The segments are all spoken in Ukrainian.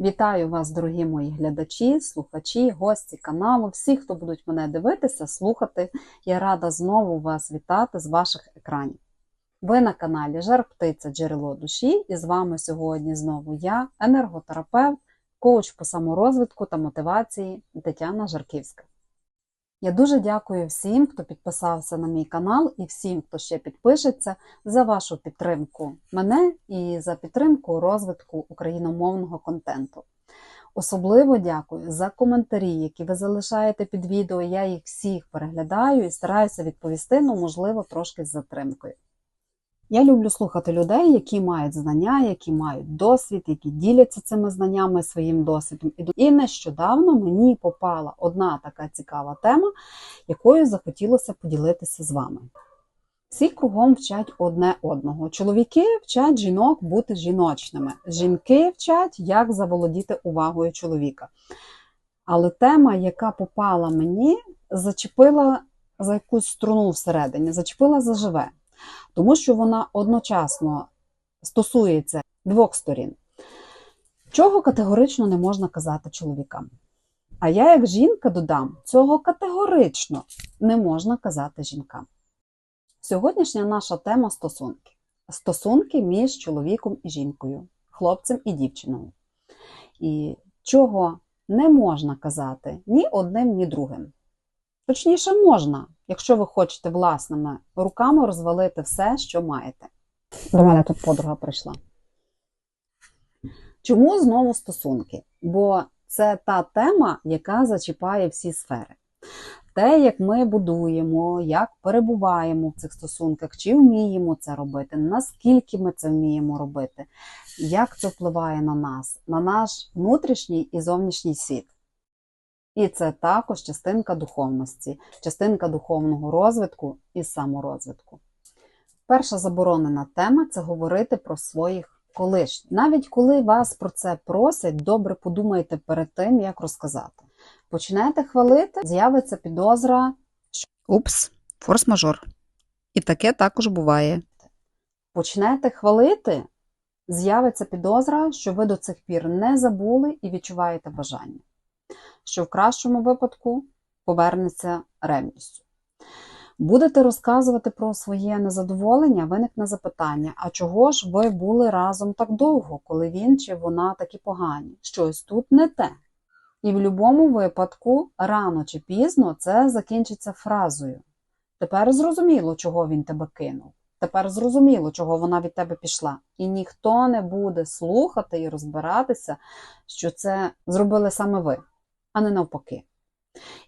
Вітаю вас, дорогі мої глядачі, слухачі, гості каналу, всі, хто будуть мене дивитися, слухати. Я рада знову вас вітати з ваших екранів. Ви на каналі Жар Птиця Джерело душі, і з вами сьогодні знову я, енерготерапевт, коуч по саморозвитку та мотивації Тетяна Жарківська. Я дуже дякую всім, хто підписався на мій канал, і всім, хто ще підпишеться, за вашу підтримку мене і за підтримку розвитку україномовного контенту. Особливо дякую за коментарі, які ви залишаєте під відео. Я їх всіх переглядаю і стараюся відповісти, ну, можливо, трошки з затримкою. Я люблю слухати людей, які мають знання, які мають досвід, які діляться цими знаннями своїм досвідом. І нещодавно мені попала одна така цікава тема, якою захотілося поділитися з вами. Всі кругом вчать одне одного. Чоловіки вчать жінок бути жіночними. Жінки вчать, як заволодіти увагою чоловіка. Але тема, яка попала мені, зачепила за якусь струну всередині, зачепила заживе тому що вона одночасно стосується двох сторін. Чого категорично не можна казати чоловікам? А я, як жінка, додам, цього категорично не можна казати жінкам. Сьогоднішня наша тема стосунки. Стосунки між чоловіком і жінкою, хлопцем і дівчиною. І чого не можна казати ні одним, ні другим. Точніше, можна, якщо ви хочете власними руками розвалити все, що маєте. До мене тут подруга прийшла. Чому знову стосунки? Бо це та тема, яка зачіпає всі сфери. Те, як ми будуємо, як перебуваємо в цих стосунках, чи вміємо це робити, наскільки ми це вміємо робити, як це впливає на нас, на наш внутрішній і зовнішній світ. І це також частинка духовності, частинка духовного розвитку і саморозвитку. Перша заборонена тема це говорити про своїх колишніх. Навіть коли вас про це просять, добре подумайте перед тим, як розказати. Почнете хвалити, з'явиться підозра, що Упс, форс-мажор. І таке також буває. почнете хвалити, з'явиться підозра, що ви до цих пір не забули і відчуваєте бажання що в кращому випадку повернеться ревністю. Будете розказувати про своє незадоволення, виникне запитання: а чого ж ви були разом так довго, коли він чи вона такі погані? Щось тут не те. І в будь-якому випадку, рано чи пізно, це закінчиться фразою. Тепер зрозуміло, чого він тебе кинув. Тепер зрозуміло, чого вона від тебе пішла. І ніхто не буде слухати і розбиратися, що це зробили саме ви а не навпаки.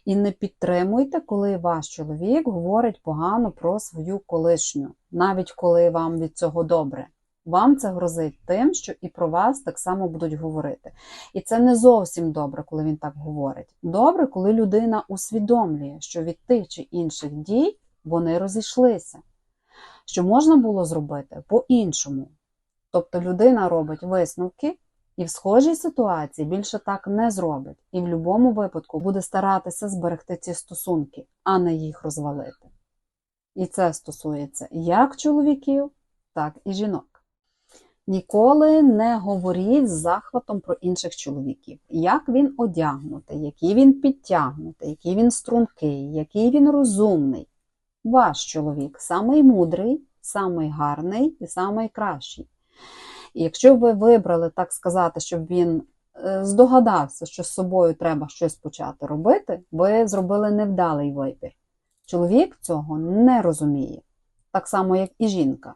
І не підтримуйте, коли ваш чоловік говорить погано про свою колишню, навіть коли вам від цього добре. Вам це грозить тим, що і про вас так само будуть говорити. І це не зовсім добре, коли він так говорить. Добре, коли людина усвідомлює, що від тих чи інших дій вони розійшлися, що можна було зробити по-іншому. Тобто людина робить висновки і в схожій ситуації більше так не зробить, і в будь-якому випадку буде старатися зберегти ці стосунки, а не їх розвалити. І це стосується як чоловіків, так і жінок. Ніколи не говоріть з захватом про інших чоловіків, як він одягнутий, який він підтягнутий, який він стрункий, який він розумний. Ваш чоловік самий мудрий, самий гарний і самий кращий. І якщо ви вибрали, так сказати, щоб він е, здогадався, що з собою треба щось почати робити, ви зробили невдалий вибір. Чоловік цього не розуміє, так само, як і жінка.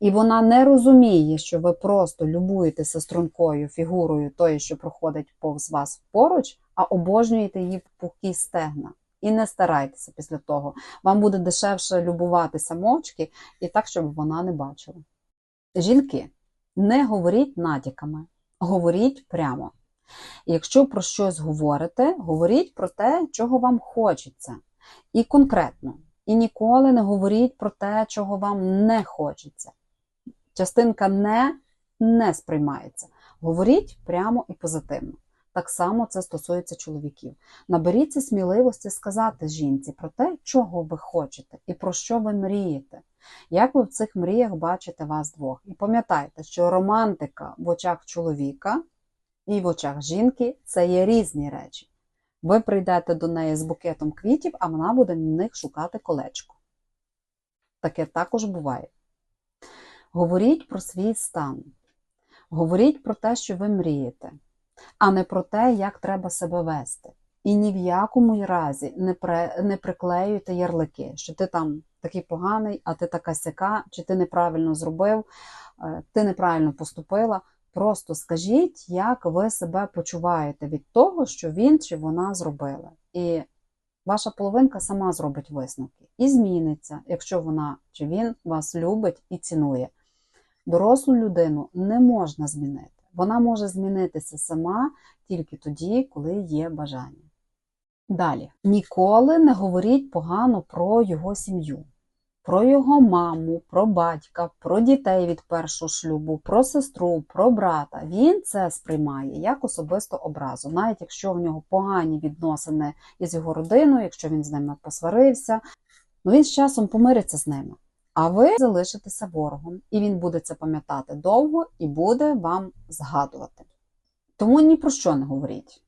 І вона не розуміє, що ви просто любуєтеся стрункою фігурою тої, що проходить повз вас поруч, а обожнюєте її в пухкі стегна. І не старайтеся після того. Вам буде дешевше любуватися мовчки і так, щоб вона не бачила. Жінки. Не говоріть натяками, говоріть прямо. Якщо про щось говорите, говоріть про те, чого вам хочеться. І конкретно. І ніколи не говоріть про те, чого вам не хочеться. Частинка не не сприймається. Говоріть прямо і позитивно. Так само це стосується чоловіків. Наберіться сміливості сказати жінці про те, чого ви хочете і про що ви мрієте. Як ви в цих мріях бачите вас двох? І пам'ятайте, що романтика в очах чоловіка і в очах жінки це є різні речі. Ви прийдете до неї з букетом квітів, а вона буде в них шукати колечко. Таке також буває. Говоріть про свій стан. Говоріть про те, що ви мрієте, а не про те, як треба себе вести. І ні в якому разі не, при, не приклеюйте ярлики, що ти там такий поганий, а ти така сяка, чи ти неправильно зробив, е, ти неправильно поступила. Просто скажіть, як ви себе почуваєте від того, що він чи вона зробили. І ваша половинка сама зробить висновки і зміниться, якщо вона чи він вас любить і цінує. Дорослу людину не можна змінити. Вона може змінитися сама тільки тоді, коли є бажання. Далі, ніколи не говоріть погано про його сім'ю, про його маму, про батька, про дітей від першого шлюбу, про сестру, про брата. Він це сприймає як особисту образу, навіть якщо в нього погані відносини із його родиною, якщо він з ними посварився, ну він з часом помириться з ними. А ви залишитеся ворогом, і він буде це пам'ятати довго і буде вам згадувати. Тому ні про що не говоріть.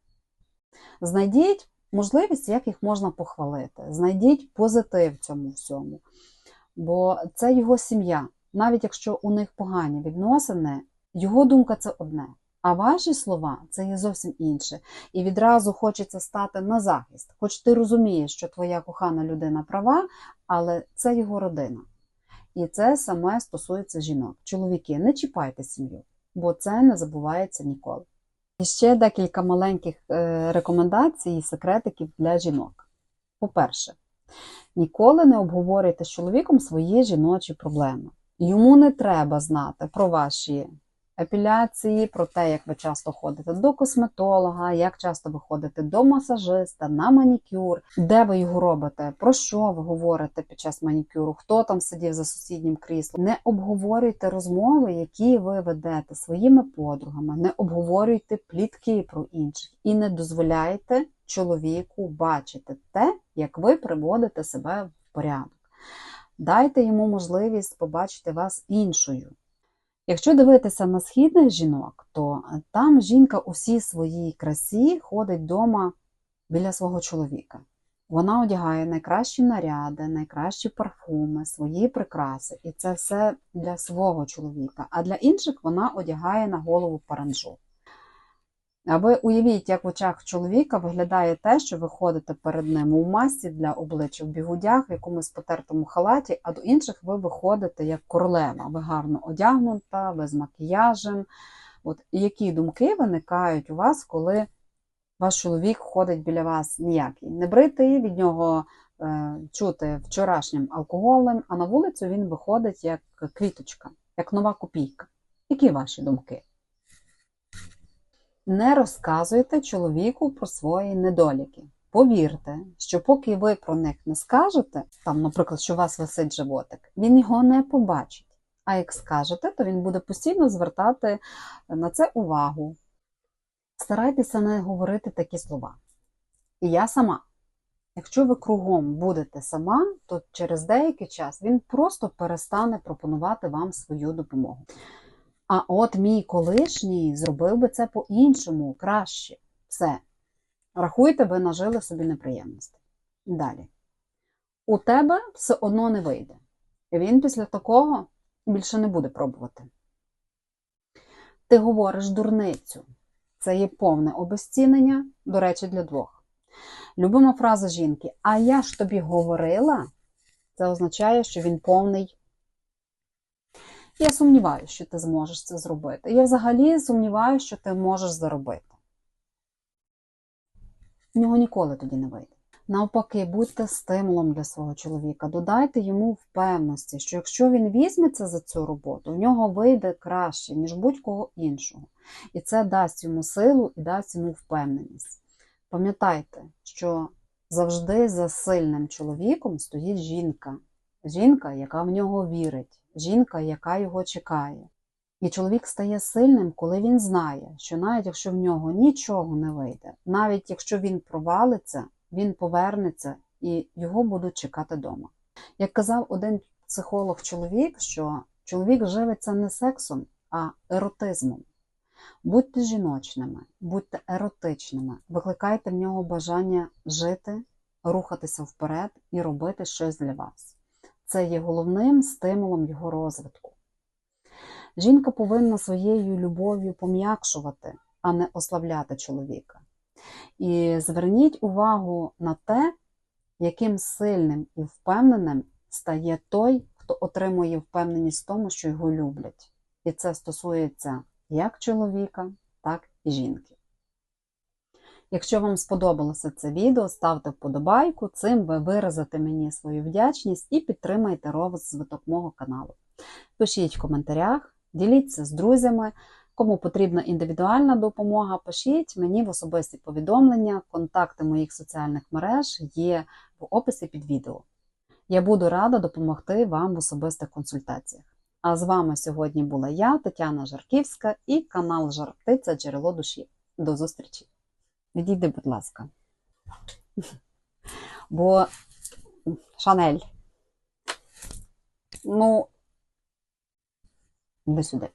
Знайдіть можливість, як їх можна похвалити. Знайдіть позитив в цьому всьому. Бо це його сім'я. Навіть якщо у них погані відносини, його думка це одне. А ваші слова це є зовсім інше. І відразу хочеться стати на захист. Хоч ти розумієш, що твоя кохана людина права, але це його родина. І це саме стосується жінок. Чоловіки, не чіпайте сім'ю, бо це не забувається ніколи. І ще декілька маленьких е, рекомендацій і секретиків для жінок. По-перше, ніколи не обговорюйте з чоловіком свої жіночі проблеми. Йому не треба знати про ваші епіляції, про те, як ви часто ходите до косметолога, як часто ви ходите до масажиста, на манікюр, де ви його робите, про що ви говорите під час манікюру, хто там сидів за сусіднім кріслом. Не обговорюйте розмови, які ви ведете своїми подругами, не обговорюйте плітки про інших і не дозволяйте чоловіку бачити те, як ви приводите себе в порядок. Дайте йому можливість побачити вас іншою. Якщо дивитися на східних жінок, то там жінка у всій своїй красі ходить вдома біля свого чоловіка. Вона одягає найкращі наряди, найкращі парфуми, свої прикраси, і це все для свого чоловіка. А для інших вона одягає на голову паранджу. А ви уявіть, як в очах чоловіка виглядає те, що ви ходите перед ним у масці для обличчя в бігудях, в якомусь потертому халаті, а до інших ви виходите як королева. Ви гарно одягнута, ви з макіяжем. От які думки виникають у вас, коли ваш чоловік ходить біля вас ніякий, не бритий, від нього е, чути вчорашнім алкоголем, а на вулицю він виходить як квіточка, як нова копійка. Які ваші думки? Не розказуйте чоловіку про свої недоліки. Повірте, що поки ви про них не скажете, там, наприклад, що у вас висить животик, він його не побачить. А як скажете, то він буде постійно звертати на це увагу. Старайтеся не говорити такі слова. І я сама. Якщо ви кругом будете сама, то через деякий час він просто перестане пропонувати вам свою допомогу. А от мій колишній зробив би це по-іншому, краще. Все. Рахуйте, ви нажили собі неприємності. Далі. У тебе все одно не вийде. Він після такого більше не буде пробувати. Ти говориш дурницю. Це є повне обезцінення, до речі, для двох. Любима фраза жінки: А я ж тобі говорила, це означає, що він повний. Я сумніваюся, що ти зможеш це зробити. Я взагалі сумніваюся, що ти можеш заробити. В нього ніколи тоді не вийде. Навпаки, будьте стимулом для свого чоловіка, додайте йому впевності, що якщо він візьметься за цю роботу, в нього вийде краще, ніж будь-кого іншого. І це дасть йому силу і дасть йому впевненість. Пам'ятайте, що завжди за сильним чоловіком стоїть жінка. Жінка, яка в нього вірить, жінка, яка його чекає. І чоловік стає сильним, коли він знає, що навіть якщо в нього нічого не вийде, навіть якщо він провалиться, він повернеться і його будуть чекати вдома. Як казав один психолог чоловік, що чоловік живиться не сексом, а еротизмом. Будьте жіночними, будьте еротичними, викликайте в нього бажання жити, рухатися вперед і робити щось для вас. Це є головним стимулом його розвитку. Жінка повинна своєю любов'ю пом'якшувати, а не ослабляти чоловіка. І зверніть увагу на те, яким сильним і впевненим стає той, хто отримує впевненість в тому, що його люблять. І це стосується як чоловіка, так і жінки. Якщо вам сподобалося це відео, ставте вподобайку, цим ви виразите мені свою вдячність і підтримайте розвиток мого каналу. Пишіть в коментарях, діліться з друзями. Кому потрібна індивідуальна допомога, пишіть мені в особисті повідомлення. Контакти моїх соціальних мереж є в описі під відео. Я буду рада допомогти вам в особистих консультаціях. А з вами сьогодні була я, Тетяна Жарківська, і канал Жарптиця Джерело душі. До зустрічі! Відійди, будь ласка. Бо Шанель. Ну, іди сюди.